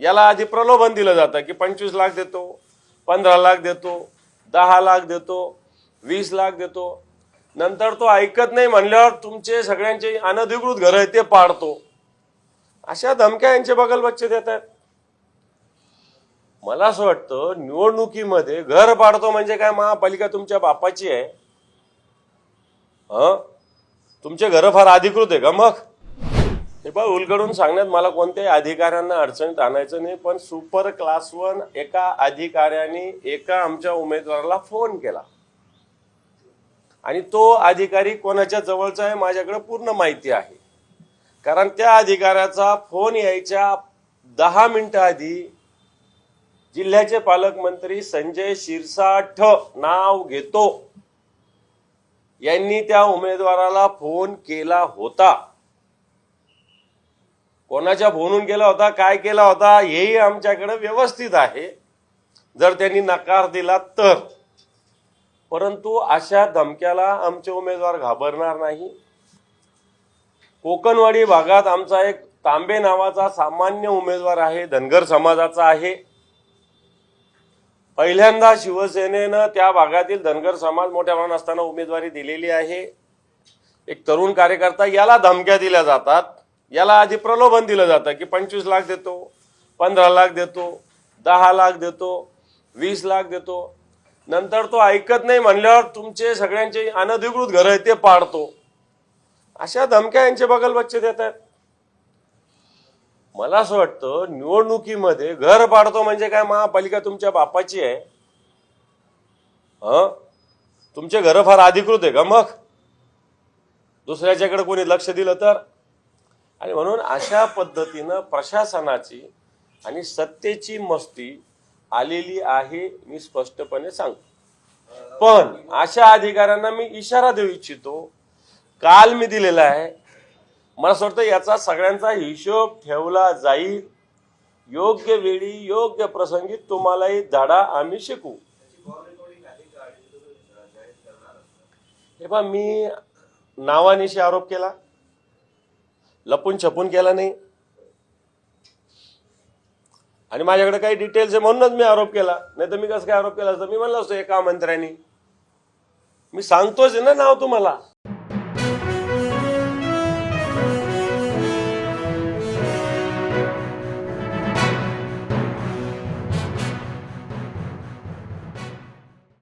याला आधी प्रलोभन दिलं जातं की पंचवीस लाख देतो पंधरा लाख देतो दहा लाख देतो वीस लाख देतो. नंतर तो ऐकत नाही म्हणल्यावर तुमचे सगळ्यांचे अनधिकृत घर आहे ते पाडतो. अशा धमक्या यांचे बगल बच्चे देत आहेत. मला असं वाटतं निवडणुकीमध्ये घर पाडतो म्हणजे काय? महापालिका तुमच्या बापाची आहे. तुमचे घर फार अधिकृत आहे का मग? हे उलगडून सांगण्यात मला कोणत्याही अधिकाऱ्यांना अडचणीत आणायचं नाही पण सुपर क्लास वन एका अधिकाऱ्याने एका आमच्या उमेदवाराला फोन केला. आणि तो अधिकारी कोणाच्या जवळचा आहे माझ्याकडे पूर्ण माहिती आहे. कारण त्या अधिकाऱ्याचा फोन यायच्या दहा मिनिटं आधी जिल्ह्याचे पालकमंत्री संजय शिरसाठ नाव घेतो. यांनी त्या उमेदवाराला फोन केला होता. कोणाच्या फोनून केला होता काय केला होता हेही आमच्याकडे व्यवस्थित आहे. जर त्यांनी नकार दिला तर. परंतु अशा धमक्याला आमचे उमेदवार घाबरणार नाही. कोकणवाडी भागात आमचा एक तांबे नावाचा सामान्य उमेदवार आहे धनगर समाजाचा आहे. पहिल्यांदा शिवसेनेनं त्या भागातील धनगर समाज मोठ्या प्रमाणात असताना उमेदवारी दिलेली आहे. एक तरुण कार्यकर्ता याला धमक्या दिल्या जातात. याला आधी प्रलोभन दिलं जातं की पंचवीस लाख देतो पंधरा लाख देतो दहा लाख देतो वीस लाख देतो. नंतर तो ऐकत नाही म्हणल्यावर तुमचे सगळ्यांचे अनधिकृत घर आहे ते पाडतो. अशा धमक्या यांचे बगल बच्चे देत आहेत. मला असं वाटतं निवडणुकीमध्ये घर पाडतो म्हणजे काय? महापालिका तुमच्या बापाची आहे. हं? तुमचे घर फार अधिकृत आहे का मग? दुसऱ्याच्याकडे कोणी लक्ष दिलं तर? आणि म्हणून अशा पद्धतीनं प्रशासनाची आणि सत्तेची मस्ती आलेली आहे मी स्पष्टपणे सांगतो. पण अशा अधिकाऱ्यांना मी इशारा देऊ इच्छितो काल मी दिलेला आहे मला असं वाटतं याचा सगळ्यांचा हिशोब ठेवला जाईल. योग्य वेळी योग्य प्रसंगी तुम्हालाही धडा आम्ही शिकू. हे बा मी नावानिशी आरोप केला. लपून छपून केला नाही. आणि माझ्याकडे काही डिटेल्स आहे म्हणूनच मी आरोप केला. नाही तर मी कसं काय आरोप केला? असतं मी म्हणलं असतो एका मंत्र्यांनी. मी सांगतोच आहे ना नाव तुम्हाला.